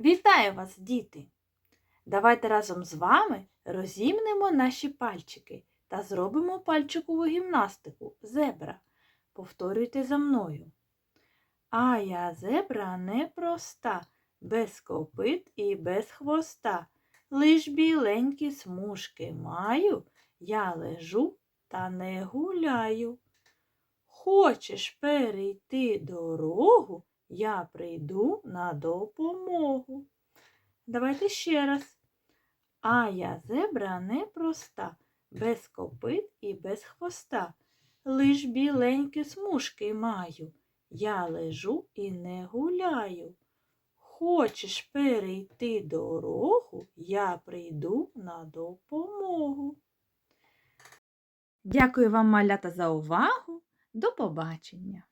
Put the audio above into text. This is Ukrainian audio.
Вітаю вас, діти! Давайте разом з вами розімнемо наші пальчики та зробимо пальчикову гімнастику зебра. Повторюйте за мною. А я зебра непроста, без копит і без хвоста. Лиш біленькі смужки маю, я лежу та не гуляю. Хочеш перейти дорогу, я прийду на допомогу. Давайте ще раз. А я зебра непроста, без копит і без хвоста. Лиш біленькі смужки маю. Я лежу і не гуляю. Хочеш перейти дорогу, я прийду на допомогу. Дякую вам, малята, за увагу. До побачення!